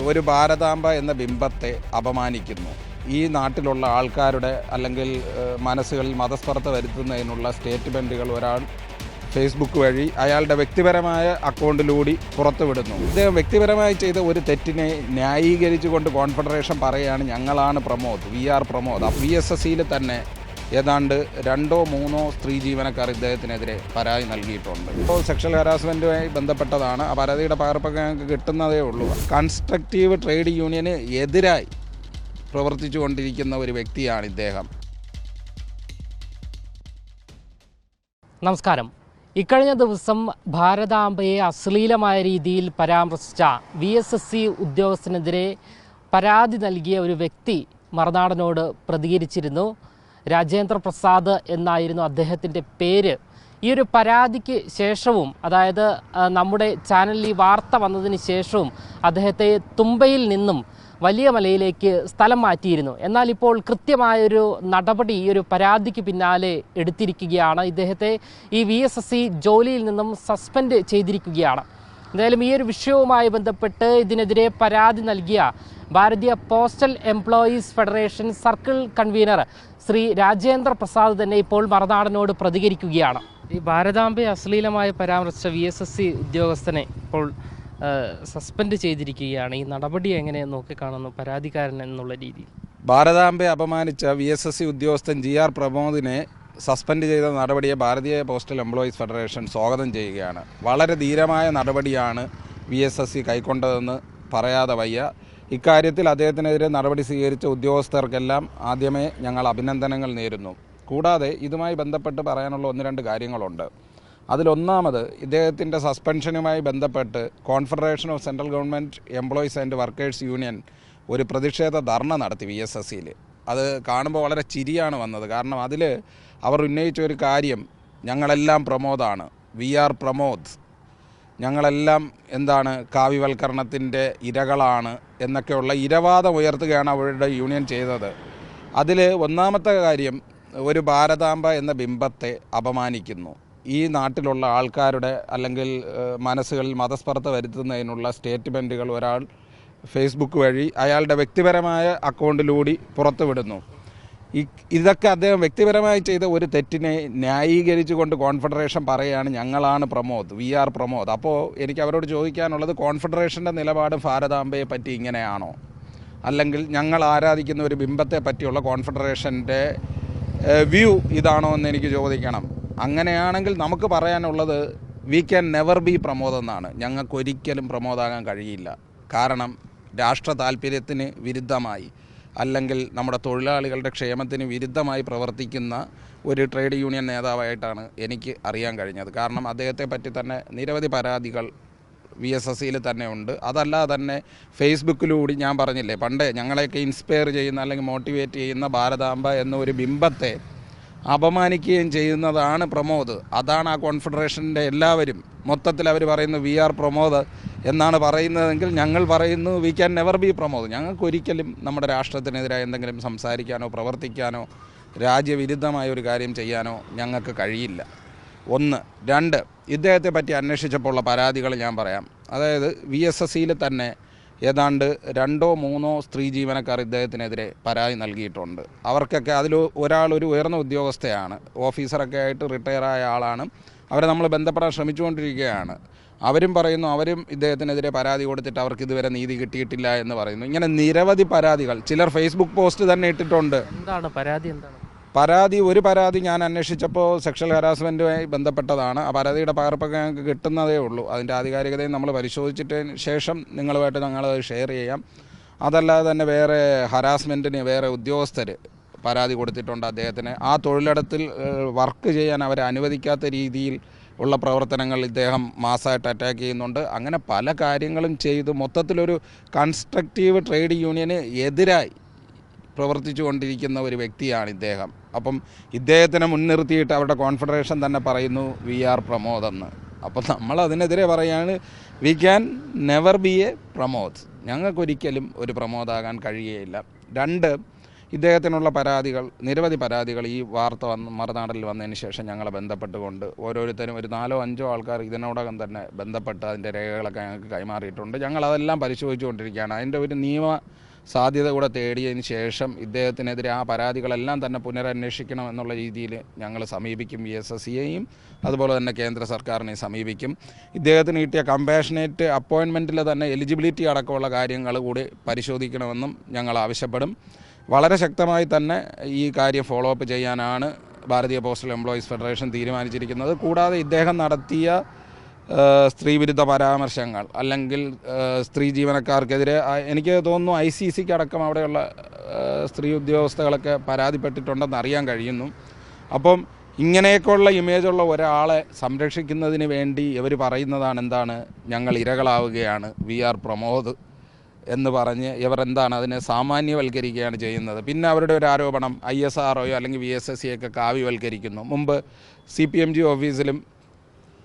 ഒരു ഭാരതാംബ എന്ന ബിംബത്തെ അപമാനിക്കുന്നു. ഈ നാട്ടിലുള്ള ആൾക്കാരുടെ അല്ലെങ്കിൽ മനസ്സുകളിൽ മതസ്പർദ്ധ വരുത്തുന്നതിനുള്ള സ്റ്റേറ്റ്മെന്റുകൾ ഒരാൾ ഫേസ്ബുക്ക് വഴി അയാളുടെ വ്യക്തിപരമായ അക്കൗണ്ടിലൂടി പുറത്തുവിടുന്നു. ഇദ്ദേഹം വ്യക്തിപരമായി ചെയ്ത ഒരു തെറ്റിനെ ന്യായീകരിച്ചുകൊണ്ട് കോൺഫെഡറേഷൻ പറയുകയാണ് ഞങ്ങളാണ് Pramod V R Pramod. V S S സിയിൽ തന്നെ ഏതാണ്ട് രണ്ടോ മൂന്നോ സ്ത്രീ ജീവനക്കാർ ഇദ്ദേഹത്തിനെതിരെ പരാതി നൽകിയിട്ടുണ്ട്. ഇപ്പോൾ സെക്ഷൽ ഹരാസ്മെന്റുമായി ബന്ധപ്പെട്ടതാണ്. ആ പരാതിയുടെ പകർപ്പൊക്കെ ഞങ്ങൾക്ക് കിട്ടുന്നതേ ഉള്ളൂ. കൺസ്ട്രക്റ്റീവ് ട്രേഡ് യൂണിയന് എതിരായി പ്രവർത്തിച്ചു കൊണ്ടിരിക്കുന്ന ഒരു വ്യക്തിയാണ് ഇദ്ദേഹം. നമസ്കാരം. ഇക്കഴിഞ്ഞ ദിവസം ഭാരതാംബയെ അശ്ലീലമായ രീതിയിൽ പരാമർശിച്ച വി എസ് എസ് സി ഉദ്യോഗസ്ഥനെതിരെ പരാതി നൽകിയ ഒരു വ്യക്തി മറുനാടനോട് പ്രതികരിച്ചിരുന്നു. രാജേന്ദ്ര പ്രസാദ് എന്നായിരുന്നു അദ്ദേഹത്തിന്റെ പേര്. ഈ ഒരു പരാതിക്ക് ശേഷവും അതായത് നമ്മുടെ ചാനലിൽ ഈ വാർത്ത വന്നതിന് ശേഷവും അദ്ദേഹത്തെ തുമ്പയിൽ നിന്നും വലിയ മലയിലേക്ക് സ്ഥലം മാറ്റിയിരുന്നു. എന്നാൽ ഇപ്പോൾ കൃത്യമായൊരു നടപടി ഈ ഒരു പരാതിക്ക് പിന്നാലെ എടുത്തിരിക്കുകയാണ്. ഇദ്ദേഹത്തെ ഈ വി ജോലിയിൽ നിന്നും സസ്പെൻഡ് ചെയ്തിരിക്കുകയാണ്. എന്തായാലും ഈ ഒരു വിഷയവുമായി ബന്ധപ്പെട്ട് ഇതിനെതിരെ പരാതി നൽകിയ Bharatiya postal employees federation circle convener Shri Rajendra Prasad തന്നെ ഇപ്പോൾ മറുനാടനോട് പ്രതികരിക്കുകയാണ്. ഈ ഭാരതാംബയെ അശ്ലീലമായി പരാമർശിച്ച വി എസ് എസ് സി ഉദ്യോഗസ്ഥനെ ഇപ്പോൾ സസ്പെൻഡ് ചെയ്തിരിക്കുകയാണ്. ഈ നടപടി എങ്ങനെ നോക്കിക്കാണുന്നു പരാതിക്കാരൻ എന്നുള്ള രീതിയിൽ. ഭാരതാംബയെ അപമാനിച്ച വി എസ് എസ് സി ഉദ്യോഗസ്ഥൻ ജി ആർ പ്രമോദിനെ സസ്പെൻഡ് ചെയ്ത നടപടിയെ ഭാരതീയ പോസ്റ്റൽ എംപ്ലോയീസ് ഫെഡറേഷൻ സ്വാഗതം ചെയ്യുകയാണ്. വളരെ ധീരമായ നടപടിയാണ് വി എസ് എസ് സി കൈക്കൊണ്ടതെന്ന് പറയാതെ വയ്യ. ഇക്കാര്യത്തിൽ അദ്ദേഹത്തിനെതിരെ നടപടി സ്വീകരിച്ച ഉദ്യോഗസ്ഥർക്കെല്ലാം ആദ്യമേ ഞങ്ങൾ അഭിനന്ദനങ്ങൾ നേരുന്നു. കൂടാതെ ഇതുമായി ബന്ധപ്പെട്ട് പറയാനുള്ള ഒന്ന് രണ്ട് കാര്യങ്ങളുണ്ട്. അതിലൊന്നാമത് ഇദ്ദേഹത്തിന്റെ സസ്പെൻഷനുമായി ബന്ധപ്പെട്ട് confederation of central government employees and workers union ഒരു പ്രതിഷേധ ധർണ നടത്തി വി എസ് എസ് സിയിൽ അത് കാണുമ്പോൾ വളരെ ചിരിയാണ് വന്നത്. കാരണം അതിൽ അവർ ഉന്നയിച്ച ഒരു കാര്യം ഞങ്ങളെല്ലാം പ്രമോദാണ്. V R Pramod. ഞങ്ങളെല്ലാം എന്താണ് കാവ്യവൽക്കരണത്തിന്റെ ഇരകളാണ് എന്നൊക്കെയുള്ള ഇരവാദം ഉയർത്തുകയാണ് അവരുടെ യൂണിയൻ ചെയ്തത്. അതിൽ ഒന്നാമത്തെ കാര്യം ഒരു ഭാരതാംബ എന്ന ബിംബത്തെ അപമാനിക്കുന്നു. ഈ നാട്ടിലുള്ള ആൾക്കാരുടെ അല്ലെങ്കിൽ മനസ്സുകളിൽ മതസ്പർദ്ധ വരുത്തുന്നതിനുള്ള സ്റ്റേറ്റ്മെന്റുകൾ ഒരാൾ ഫേസ്ബുക്ക് വഴി അയാളുടെ വ്യക്തിപരമായ അക്കൗണ്ടിലൂടി പുറത്തുവിടുന്നു. ഇതൊക്കെ അദ്ദേഹം വ്യക്തിപരമായി ചെയ്ത ഒരു തെറ്റിനെ ന്യായീകരിച്ചുകൊണ്ട് കോൺഫെഡറേഷൻ പറയുകയാണ് ഞങ്ങളാണ് പ്രമോദ് വി ആർ പ്രമോദ്. അപ്പോൾ എനിക്ക് അവരോട് ചോദിക്കാനുള്ളത് കോൺഫെഡറേഷന്റെ നിലപാട് ഭാരതാംബയെ പറ്റി ഇങ്ങനെയാണോ? അല്ലെങ്കിൽ ഞങ്ങൾ ആരാധിക്കുന്ന ഒരു ബിംബത്തെ പറ്റിയുള്ള കോൺഫെഡറേഷന്റെ വ്യൂ ഇതാണോ എന്ന് എനിക്ക് ചോദിക്കണം. അങ്ങനെയാണെങ്കിൽ നമുക്ക് പറയാനുള്ളത് we can never be Pramod എന്നാണ്. ഞങ്ങൾക്കൊരിക്കലും പ്രമോദാകാൻ കഴിയില്ല. കാരണം രാഷ്ട്ര താല്പര്യത്തിന് വിരുദ്ധമായി. അല്ലെങ്കിൽ നമ്മുടെ തൊഴിലാളികളുടെ ക്ഷേമത്തിന് വിരുദ്ധമായി പ്രവർത്തിക്കുന്ന ഒരു ട്രേഡ് യൂണിയൻ നേതാവായിട്ടാണ് എനിക്ക് അറിയാൻ കഴിഞ്ഞത്. കാരണം അദ്ദേഹത്തെ പറ്റി തന്നെ നിരവധി പരാതികൾ വി എസ് എസ് സിയിൽ തന്നെ ഉണ്ട്. അതല്ലാതെ തന്നെ ഫേസ്ബുക്കിലൂടെ ഞാൻ പറഞ്ഞില്ലേ പണ്ട് ഞങ്ങളെയൊക്കെ ഇൻസ്പയർ ചെയ്യുന്ന അല്ലെങ്കിൽ മോട്ടിവേറ്റ് ചെയ്യുന്ന ഭാരതാംബ എന്നൊരു ബിംബത്തെ അപമാനിക്കുകയും ചെയ്യുന്നതാണ് പ്രമോദ്. അതാണ് ആ കോൺഫെഡറേഷന്റെ എല്ലാവരും. മൊത്തത്തിൽ അവർ പറയുന്നു വി ആർ പ്രമോദ് എന്നാണ് പറയുന്നതെങ്കിൽ ഞങ്ങൾ പറയുന്നു we can never be Pramod. ഞങ്ങൾക്ക് ഒരിക്കലും നമ്മുടെ രാഷ്ട്രത്തിനെതിരായി എന്തെങ്കിലും സംസാരിക്കാനോ പ്രവർത്തിക്കാനോ രാജ്യവിരുദ്ധമായ ഒരു കാര്യം ചെയ്യാനോ ഞങ്ങൾക്ക് കഴിയില്ല. ഒന്ന്. രണ്ട്. ഇദ്ദേഹത്തെ പറ്റി അന്വേഷിച്ചപ്പോൾ ഉള്ള പരാതികൾ ഞാൻ പറയാം. അതായത് വി എസ് എസ് സിയിൽ തന്നെ ഏതാണ്ട് രണ്ടോ മൂന്നോ സ്ത്രീ ജീവനക്കാർ ഇദ്ദേഹത്തിനെതിരെ പരാതി നൽകിയിട്ടുണ്ട്. അവർക്കൊക്കെ അതിൽ ഒരാൾ ഒരു ഉയർന്ന ഉദ്യോഗസ്ഥയാണ്. ഓഫീസറൊക്കെ ആയിട്ട് റിട്ടയർ ആയ ആളാണ്. അവരെ നമ്മൾ ബന്ധപ്പെടാൻ ശ്രമിച്ചുകൊണ്ടിരിക്കുകയാണ്. അവരും പറയുന്നു അവരും ഇദ്ദേഹത്തിനെതിരെ പരാതി കൊടുത്തിട്ട് അവർക്ക് ഇതുവരെ നീതി കിട്ടിയിട്ടില്ല എന്ന് പറയുന്നു. ഇങ്ങനെ നിരവധി പരാതികൾ. ചിലർ ഫേസ്ബുക്ക് പോസ്റ്റ് തന്നെ ഇട്ടിട്ടുണ്ട്. എന്താണ്? പരാതി എന്താണ്? പരാതി ഒരു പരാതി ഞാൻ അന്വേഷിച്ചപ്പോൾ സെക്ഷൽ ഹരാസ്മെന്റുമായി ബന്ധപ്പെട്ടതാണ്. ആ പരാതിയുടെ പകർപ്പൊക്കെ ഞങ്ങൾക്ക് കിട്ടുന്നതേ ഉള്ളൂ. അതിന്റെ ആധികാരികതയും നമ്മൾ പരിശോധിച്ചിട്ടതിന് ശേഷം നിങ്ങളുമായിട്ട് ഞങ്ങളത് ഷെയർ ചെയ്യാം. അതല്ലാതെ തന്നെ വേറെ ഹരാസ്മെന്റിന് വേറെ ഉദ്യോഗസ്ഥർ പരാതി കൊടുത്തിട്ടുണ്ട് അദ്ദേഹത്തിന്. ആ തൊഴിലിടത്തിൽ വർക്ക് ചെയ്യാൻ അവരെ അനുവദിക്കാത്ത രീതിയിൽ ഉള്ള പ്രവർത്തനങ്ങൾ ഇദ്ദേഹം മാസമായിട്ട് അറ്റാക്ക് ചെയ്യുന്നുണ്ട്. അങ്ങനെ പല കാര്യങ്ങളും ചെയ്ത്. മൊത്തത്തിലൊരു കൺസ്ട്രക്റ്റീവ് ട്രേഡ് യൂണിയന് എതിരായി പ്രവർത്തിച്ചു കൊണ്ടിരിക്കുന്ന ഒരു വ്യക്തിയാണ് ഇദ്ദേഹം. അപ്പം ഇദ്ദേഹത്തിനെ മുൻനിർത്തിയിട്ട് അവരുടെ കോൺഫെഡറേഷൻ തന്നെ പറയുന്നു വി ആർ പ്രമോദ് എന്ന്. അപ്പം നമ്മൾ അതിനെതിരെ പറയാണ് we can never be a Pramod. ഞങ്ങൾക്കൊരിക്കലും ഒരു പ്രമോദാകാൻ കഴിയുകയില്ല. രണ്ട് ഇദ്ദേഹത്തിനുള്ള പരാതികൾ നിരവധി പരാതികൾ ഈ വാർത്ത വന്ന് മറുനാടിൽ വന്നതിന് ശേഷം ഞങ്ങളെ ബന്ധപ്പെട്ടുകൊണ്ട് ഓരോരുത്തരും ഒരു നാലോ അഞ്ചോ ആൾക്കാർ ഇതിനോടകം തന്നെ ബന്ധപ്പെട്ട് അതിന്റെ രേഖകളൊക്കെ ഞങ്ങൾക്ക് കൈമാറിയിട്ടുണ്ട്. ഞങ്ങൾ അതെല്ലാം പരിശോധിച്ചുകൊണ്ടിരിക്കുകയാണ്. അതിന്റെ ഒരു നിയമ സാധ്യത കൂടെ തേടിയതിന് ശേഷം ഇദ്ദേഹത്തിനെതിരെ ആ പരാതികളെല്ലാം തന്നെ പുനരന്വേഷിക്കണം എന്നുള്ള രീതിയിൽ ഞങ്ങൾ സമീപിക്കും വി എസ് എസ് സിയെയും അതുപോലെ തന്നെ കേന്ദ്ര സർക്കാരിനെയും സമീപിക്കും. ഇദ്ദേഹത്തിന് കിട്ടിയ കമ്പാഷനേറ്റ് അപ്പോയിൻമെന്റിൽ തന്നെ എലിജിബിലിറ്റി അടക്കമുള്ള കാര്യങ്ങൾ കൂടി പരിശോധിക്കണമെന്നും ഞങ്ങൾ ആവശ്യപ്പെടും. വളരെ ശക്തമായി തന്നെ ഈ കാര്യം ഫോളോ അപ്പ് ചെയ്യാനാണ് ഭാരതീയ പോസ്റ്റൽ എംപ്ലോയീസ് ഫെഡറേഷൻ തീരുമാനിച്ചിരിക്കുന്നത്. കൂടാതെ ഇദ്ദേഹം നടത്തിയ സ്ത്രീവിരുദ്ധ പരാമർശങ്ങൾ അല്ലെങ്കിൽ സ്ത്രീ ജീവനക്കാർക്കെതിരെ എനിക്ക് തോന്നുന്നു ഐ സി സിക്ക് അടക്കം അവിടെയുള്ള സ്ത്രീ ഉദ്യോഗസ്ഥകളൊക്കെ പരാതിപ്പെട്ടിട്ടുണ്ടെന്ന് അറിയാൻ കഴിയുന്നു. അപ്പം ഇങ്ങനെയൊക്കെയുള്ള ഇമേജുള്ള ഒരാളെ സംരക്ഷിക്കുന്നതിന് വേണ്ടി ഇവർ പറയുന്നതാണ് എന്താണ് ഞങ്ങൾ ഇരകളാവുകയാണ് വി ആർ പ്രമോദ് എന്ന് പറഞ്ഞ് ഇവർ എന്താണ് അതിനെ സാമാന്യവൽക്കരിക്കുകയാണ് ചെയ്യുന്നത്. പിന്നെ അവരുടെ ഒരു ആരോപണം ഐ എസ് ആർ ഒയോ അല്ലെങ്കിൽ വി എസ് എസ് സിയൊക്കെ കാവ്യവൽക്കരിക്കുന്നു. മുമ്പ് സി പി എം ജി ഓഫീസിലും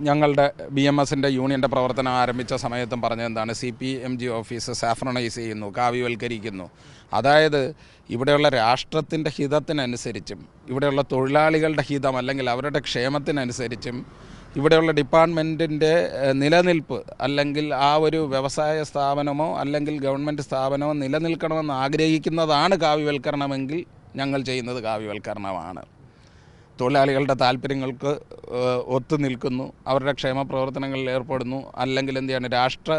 ഞങ്ങളുടെ ബി എം എസിന്റെ യൂണിയന്റെ പ്രവർത്തനം ആരംഭിച്ച സമയത്തും പറഞ്ഞത് എന്താണ്? C P M G office saffronise ചെയ്യുന്നു കാവ്യവൽക്കരിക്കുന്നു. അതായത് ഇവിടെയുള്ള രാഷ്ട്രത്തിന്റെ ഹിതത്തിനനുസരിച്ചും ഇവിടെയുള്ള തൊഴിലാളികളുടെ ഹിതം അല്ലെങ്കിൽ അവരുടെ ക്ഷേമത്തിനനുസരിച്ചും ഇവിടെയുള്ള ഡിപ്പാർട്ട്മെന്റിന്റെ നിലനിൽപ്പ് അല്ലെങ്കിൽ ആ ഒരു വ്യവസായ സ്ഥാപനമോ അല്ലെങ്കിൽ ഗവൺമെന്റ് സ്ഥാപനമോ നിലനിൽക്കണമെന്ന് ആഗ്രഹിക്കുന്നതാണ് കാവ്യവൽക്കരണമെങ്കിൽ ഞങ്ങൾ ചെയ്യുന്നത് കാവ്യവൽക്കരണമാണ്. തൊഴിലാളികളുടെ താല്പര്യങ്ങൾക്ക് ഒത്തു നിൽക്കുന്നു. അവരുടെ ക്ഷേമ പ്രവർത്തനങ്ങളിൽ ഏർപ്പെടുന്നു. അല്ലെങ്കിൽ എന്ത് രാഷ്ട്ര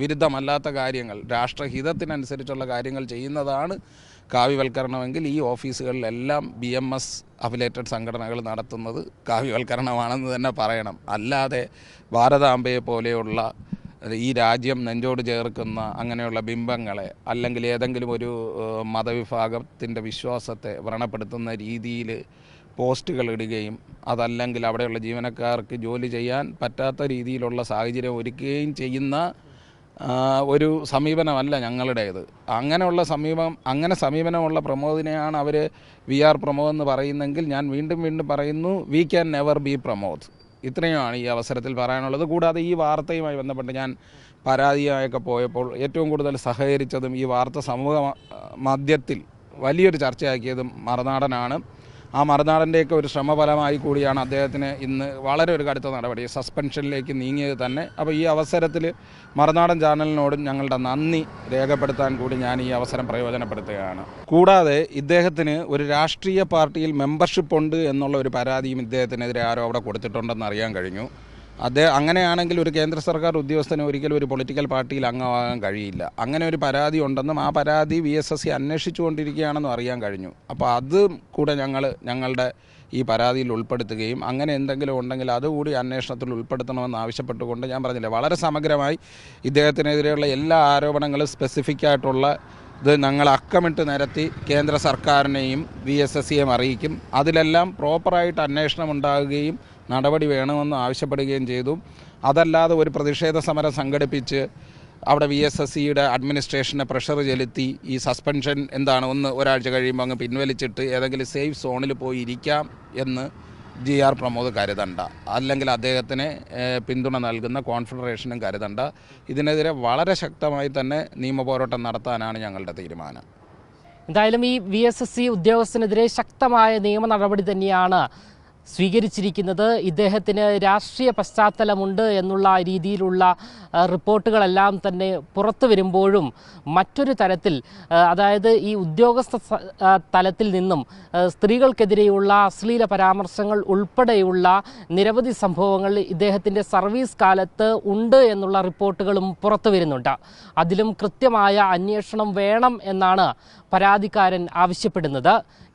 വിരുദ്ധമല്ലാത്ത കാര്യങ്ങൾ രാഷ്ട്രഹിതത്തിനനുസരിച്ചുള്ള കാര്യങ്ങൾ ചെയ്യുന്നതാണ് കാവ്യവൽക്കരണമെങ്കിൽ ഈ ഓഫീസുകളിലെല്ലാം ബി എം എസ് അഫിലേറ്റഡ് സംഘടനകൾ നടത്തുന്നത് കാവ്യവൽക്കരണമാണെന്ന് തന്നെ പറയണം. അല്ലാതെ ഭാരതാംബയെ പോലെയുള്ള ഈ രാജ്യം നെഞ്ചോട് ചേർക്കുന്ന അങ്ങനെയുള്ള ബിംബങ്ങളെ അല്ലെങ്കിൽ ഏതെങ്കിലും ഒരു മതവിഭാഗത്തിന്റെ വിശ്വാസത്തെ വ്രണപ്പെടുത്തുന്ന രീതിയിൽ പോസ്റ്റുകൾ ഇടുകയും അതല്ലെങ്കിൽ അവിടെയുള്ള ജീവനക്കാർക്ക് ജോലി ചെയ്യാൻ പറ്റാത്ത രീതിയിലുള്ള സാഹചര്യം ഒരുക്കുകയും ചെയ്യുന്ന ഒരു സമീപനമല്ല ഞങ്ങളുടേത്. അങ്ങനെയുള്ള സമീപം അങ്ങനെ സമീപനമുള്ള പ്രമോദിനെയാണ് അവർ വി ആർ പ്രമോദ് എന്ന് പറയുന്നെങ്കിൽ ഞാൻ വീണ്ടും വീണ്ടും പറയുന്നു we can never be Pramod. ഇത്രയുമാണ് ഈ അവസരത്തിൽ പറയാനുള്ളത്. കൂടാതെ ഈ വാർത്തയുമായി ബന്ധപ്പെട്ട് ഞാൻ പരാതിയായൊക്കെ പോയപ്പോൾ ഏറ്റവും കൂടുതൽ സഹകരിച്ചതും ഈ വാർത്ത സമൂഹ മധ്യത്തിൽ വലിയൊരു ചർച്ചയാക്കിയതും മറുനാടനാണ്. ആ മറുനാടന്റെയൊക്കെ ഒരു ശ്രമഫലമായി കൂടിയാണ് അദ്ദേഹത്തിന് ഇന്ന് വളരെ ഒരു കടുത്ത നടപടി. സസ്പെൻഷനിലേക്ക് നീങ്ങിയത് തന്നെ. അപ്പോൾ ഈ അവസരത്തിൽ മറുനാടൻ ചാനലിനോടും ഞങ്ങളുടെ നന്ദി രേഖപ്പെടുത്താൻ കൂടി ഞാൻ ഈ അവസരം പ്രയോജനപ്പെടുത്തുകയാണ്. കൂടാതെ ഇദ്ദേഹത്തിന് ഒരു രാഷ്ട്രീയ പാർട്ടിയിൽ മെമ്പർഷിപ്പ് ഉണ്ട് എന്നുള്ള ഒരു പരാതിയും ഇദ്ദേഹത്തിനെതിരെ ആരോ അവിടെ കൊടുത്തിട്ടുണ്ടെന്ന് അറിയാൻ കഴിഞ്ഞു. അദ്ദേഹം അങ്ങനെയാണെങ്കിൽ ഒരു കേന്ദ്ര സർക്കാർ ഉദ്യോഗസ്ഥന് ഒരിക്കലും ഒരു പൊളിറ്റിക്കൽ പാർട്ടിയിൽ അംഗമാകാൻ കഴിയില്ല. അങ്ങനെ ഒരു പരാതി ഉണ്ടെന്നും ആ പരാതി വി എസ് എസ് സി അന്വേഷിച്ചുകൊണ്ടിരിക്കുകയാണെന്നും അറിയാൻ കഴിഞ്ഞു. അപ്പോൾ അത് കൂടെ ഞങ്ങൾ ഞങ്ങളുടെ ഈ പരാതിയിൽ ഉൾപ്പെടുത്തുകയും അങ്ങനെ എന്തെങ്കിലും ഉണ്ടെങ്കിൽ അതുകൂടി അന്വേഷണത്തിൽ ഉൾപ്പെടുത്തണമെന്ന് ആവശ്യപ്പെട്ടുകൊണ്ട് ഞാൻ പറഞ്ഞില്ല. വളരെ സമഗ്രമായി ഇദ്ദേഹത്തിനെതിരെയുള്ള എല്ലാ ആരോപണങ്ങളും സ്പെസിഫിക് ആയിട്ടുള്ള ഇത് ഞങ്ങൾ അക്കമിട്ട് നിരത്തി കേന്ദ്ര സർക്കാരിനെയും വി എസ് എസ് സിയെയും അറിയിക്കും. അതിലെല്ലാം പ്രോപ്പറായിട്ട് അന്വേഷണം ഉണ്ടാകുകയും നടപടി വേണമെന്ന് ആവശ്യപ്പെടുകയും ചെയ്തു. അതല്ലാതെ ഒരു പ്രതിഷേധ സമരം സംഘടിപ്പിച്ച് അവിടെ വി എസ് എസ് സിയുടെ അഡ്മിനിസ്ട്രേഷനെ പ്രഷർ ചെലുത്തി ഈ സസ്പെൻഷൻ എന്താണ് ഒന്ന് ഒരാഴ്ച കഴിയുമ്പോൾ അങ്ങ് പിൻവലിച്ചിട്ട് ഏതെങ്കിലും സേഫ് സോണിൽ പോയി ഇരിക്കാം എന്ന് ജി ആർ പ്രമോദ് കരുതണ്ട. അല്ലെങ്കിൽ അദ്ദേഹത്തിന് പിന്തുണ നൽകുന്ന കോൺഫെഡറേഷനും കരുതണ്ട. ഇതിനെതിരെ വളരെ ശക്തമായി തന്നെ നിയമപോരാട്ടം നടത്താനാണ് ഞങ്ങളുടെ തീരുമാനം. എന്തായാലും ഈ വി എസ് എസ് സി ഉദ്യോഗസ്ഥനെതിരെ ശക്തമായ നിയമ നടപടി തന്നെയാണ് സ്വീകരിച്ചിരിക്കുന്നത്. ഇദ്ദേഹത്തിന് രാഷ്ട്രീയ പശ്ചാത്തലമുണ്ട് എന്നുള്ള രീതിയിലുള്ള റിപ്പോർട്ടുകളെല്ലാം തന്നെ പുറത്തു വരുമ്പോഴും മറ്റൊരു തരത്തിൽ അതായത് ഈ ഉദ്യോഗസ്ഥ തലത്തിൽ നിന്നും സ്ത്രീകൾക്കെതിരെയുള്ള അശ്ലീല പരാമർശങ്ങൾ ഉൾപ്പെടെയുള്ള നിരവധി സംഭവങ്ങൾ ഇദ്ദേഹത്തിന്റെ സർവീസ് കാലത്ത് ഉണ്ട് എന്നുള്ള റിപ്പോർട്ടുകളും പുറത്തു വരുന്നുണ്ട്. അതിലും കൃത്യമായ അന്വേഷണം വേണം എന്നാണ് പരാതിക്കാരൻ ആവശ്യപ്പെടുന്നത്.